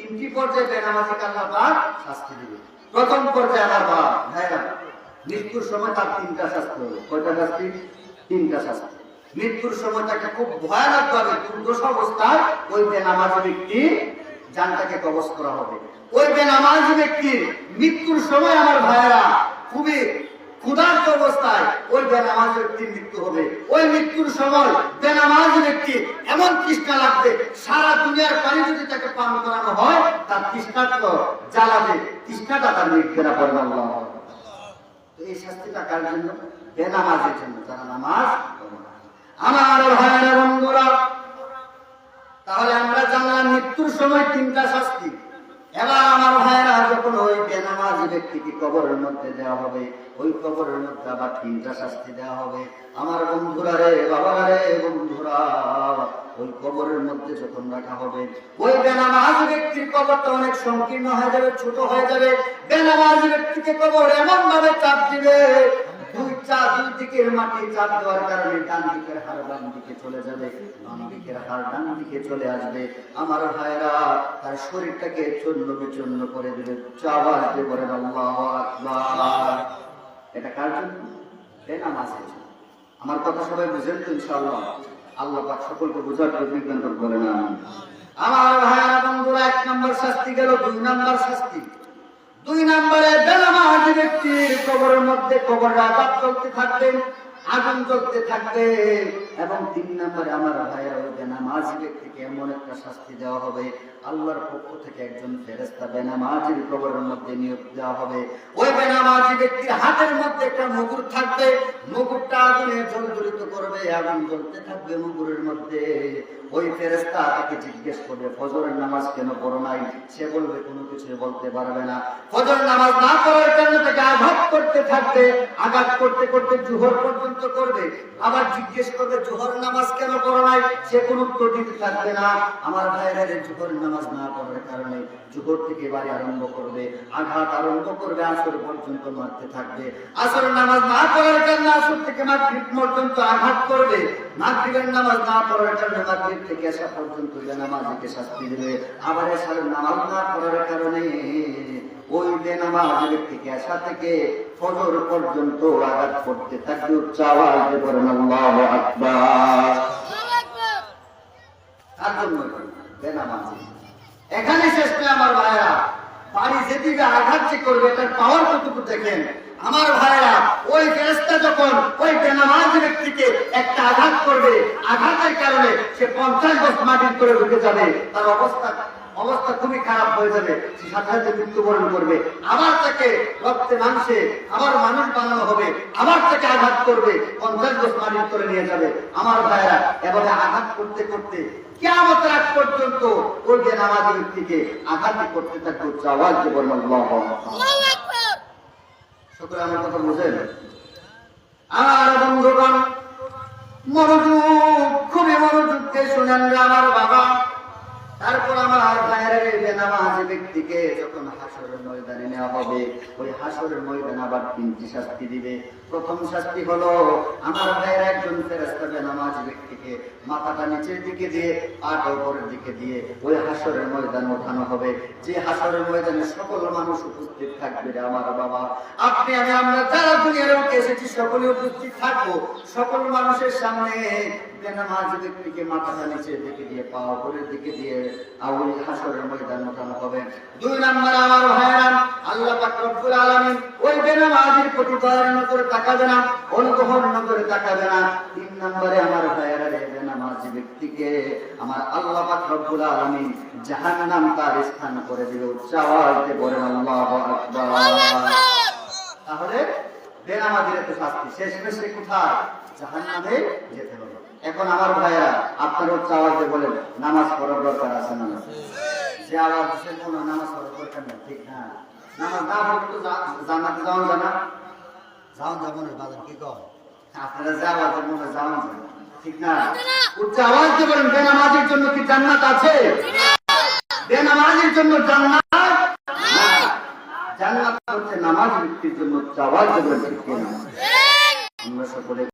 তিনটি পর্যায়ে বেনামাজিকে আল্লাহ পাক শাস্তি দিবে। প্রথম পর্যায়ে আমার বাপ ভাইরা মৃত্যুর সময় তার তিনটা শাস্তি হবে। কয়টা শাস্তি? তিনটা শাস্তি। মৃত্যুর সময় তাকে খুব ভয়ানক ভাবে দুর্দশ অবস্থায় ওই বেনামাজি ব্যক্তি জানটাকে কবজ করা হবে। ওই বেনামাজি ব্যক্তির মৃত্যুর সময় আমার ভাইয়েরা খুবই ক্ষুধার্ত অবস্থায় ওই বেনামাজ ব্যক্তির মৃত্যু হবে। ওই মৃত্যুর সময় বেনামাজ ব্যক্তি এমন তৃষ্ণা লাগবে, সারা দুনিয়ার পানি যদি তাকে পান করানো হয়, তার জ্বালাবে। তৃষ্ণাটা তার এই শাস্তিটা কার জন্য? বেনামাজের জন্য। যারা নামাজ আমার ভাইয়েরা, বন্ধুরা, তাহলে আমরা জানলাম মৃত্যুর সময় তিনটা শাস্তি। এবার আমার ভাইয়েরা যখন ওই বেনামাজি ব্যক্তিকে কবরের মধ্যে দেওয়া হবে। ওই কবরের মধ্যে আবার তিনটা শাস্তি দেওয়া হবে। আমার বন্ধুরা রে, বাবারা রে, বন্ধুরা, ওই কবরের মধ্যে যখন রাখা হবে, ওই বেনামাজ ব্যক্তির কবরটা অনেক সংকীর্ণ হয়ে যাবে, ছোট হয়ে যাবে। বেনামাজ ব্যক্তিকে কবর এমন ভাবে চাপ দিবে দুই চা, দুই দিকের মাটি চাপ দেওয়ার কারণে ডান দিকের দিকে চলে যাবে দিকের ডান দিকে চলে আসবে। আমার ভাইরা, তার শরীরটাকে করে দেবে। দিয়ে আল্লাহ এটা কার জন্য? জন্য। আমার কথা সবাই বুঝেন তো, ইনশাআল্লাহ। আল্লাহ পাক সকলকে বোঝার করুন, বলেন, আমিন। আমার ভাইরা, বন্ধুরা, এক নম্বর শাস্তি গেল, দুই নম্বর শাস্তি। দুই নম্বরে বেনামাজ ব্যক্তির কবরের মধ্যে কবর আঘাত চলতে থাকবে আগুন জ্বলতে থাকবে এবং তিন নম্বরে আমার ভাইয়ের ওই বেনামাজ ব্যক্তিকে এমন একটা শাস্তি দেওয়া হবে, আল্লাহর পক্ষ থেকে একজন ফেরেস্তা বেনামাজির কবরের মধ্যে নিয়োগ দেওয়া হবে। ওই বেনামাজি ব্যক্তির হাতের মধ্যে একটা মুগুর থাকবে, মুগুরটা আগুনে জলজলিত করবে, আগুন জ্বলতে থাকবে মুগুরের মধ্যে। ওই ফেরেস্তা তাকে জিজ্ঞেস করবে, ফজরের নামাজ কেন পড়ো নাই? সে বলবে, কোনো কিছু বলতে পারবে না। ফজর নামাজ না পড়ার জন্য তাকে আঘাত করতে থাকবে, আঘাত করতে করতে জুহর পর্যন্ত করবে। আবার জিজ্ঞেস করবে জোহর নামাজ কেন পড়ো নাই? সে কোনো উত্তর দিতে থাকবে না। আমার ভাইরা জোহর নামাজ না পড়ার কারণে জোহর থেকে বাড়ি আরম্ভ করবে, আঘাত আরম্ভ করবে, আসর পর্যন্ত মারতে থাকবে। আসর নামাজ না পড়ার জন্য আসর থেকে মাগরিব পর্যন্ত আঘাত করবে। মাগরিবের নামাজ না পড়ার জন্য মাগরিব থেকে আসা পর্যন্ত বেনামাজিকে শাস্তি দেবে আবার এসারের নামাজ না পড়ার কারণে ওই বেনামাজ ব্যক্তিকে আসা থেকে ফজর পর্যন্ত আঘাত করতে থাকবে উচ্চ আওয়াজ দিয়ে বলেন আকবার। তার জন্য বেনামাজি এখানে শেষ নয় আমার ভাইরা বাড়ি যেদিকে আঘাত যে করবে, তার পাওয়ার কতটুকু দেখেন? আমার ভাইরা ওই ফেরেস্তা যখন ওই বেনামাজ ব্যক্তিকে একটা আঘাত করবে, আঘাতের কারণে সে পঞ্চাশ বছর মাটির করে ঢুকে যাবে, তার অবস্থা অবস্থা খুবই খারাপ হয়ে যাবে, সে সাথে মৃত্যুবরণ করবে। আবার তাকে রক্তে মাংসে আবার মানুষ বানানো হবে, আবার তাকে আঘাত করবে, পঞ্চাশ বছর মাটির করে নিয়ে যাবে। আমার ভাইরা এভাবে আঘাত করতে করতে কেমন পর্যন্ত ওই যে নামাজের ব্যক্তিকে আঘাত করতে থাকতো চাওয়াজ যে বলবেন সকলে আমার কথা বুঝেন? আমার বন্ধুগণ মনোযোগ খুবই মনোযোগকে শুনেন আমার বাবা। তারপর আমার ভাইয়ের বেনামাজি ব্যক্তিকে যখন হাসরের ময়দানে নেওয়া হবে, ওই হাসরের ময়দান আবার তিনটি শাস্তি দিবে। প্রথম শাস্তি হলো, আমার ভাইয়ের একজন ফেরেস্তা বেনামাজি ব্যক্তিকে মাথাটা নিচের দিকে দিয়ে পাটা উপরের দিকে দিয়ে ওই হাসরের ময়দান ওঠানো হবে। যে হাসরের ময়দানে সকল মানুষ উপস্থিত থাকবে রে আমার বাবা। আপনি আমি, আমরা যারা দুনিয়ার এসেছি, সকলে উপস্থিত থাকব। সকল মানুষের সামনে বেনামাজ ব্যক্তিকে মাথাটা নিচের দিকে দিয়ে পা, উপরের দিকে দিয়ে আউল হাসরের ময়দান ওঠানো হবে। দুই নাম্বার আমার ভাইরা আল্লাহ পাক রব্বুল আলামিন ওই বেনামাজির প্রতি দয়ার নজরে তাকাবে না, অনুগ্রহর নজরে তাকাবে না। তিন নম্বরে আমার ভাইয়েরা রে বেনামাজি ব্যক্তিকে আমার আল্লাহ পাক রব্বুল আলামিন জাহান্নাম তার স্থান করে দিবে উচ্চ আওয়াজ আল্লাহু আকবার। তাহলে বেনামাজির এত শাস্তি শেষ মেশে কোথায়? জাহান্নামে যেতে হবে। এখন আমার ভাইয়া আপনার উচ্চ আওয়াজে বলেন নামাজ পড়ার দরকার আছে না যে আওয়াজ দিচ্ছেন কোন নামাজ পড়ার দরকার নেই। ঠিক না নামাজ না পড়লে তো যাওয়া যাব না। বাজার কি কর আপনারা যে আওয়াজের মনে যাওয়া যায় ঠিক না? উচ্চ আওয়াজ দিয়ে বলেন বেনামাজির জন্য কি জান্নাত আছে? বেনামাজির জন্য জান্নাত? না। জান্নাত হচ্ছে নামাজ ব্যক্তির জন্য ঠিক আমরা সকলে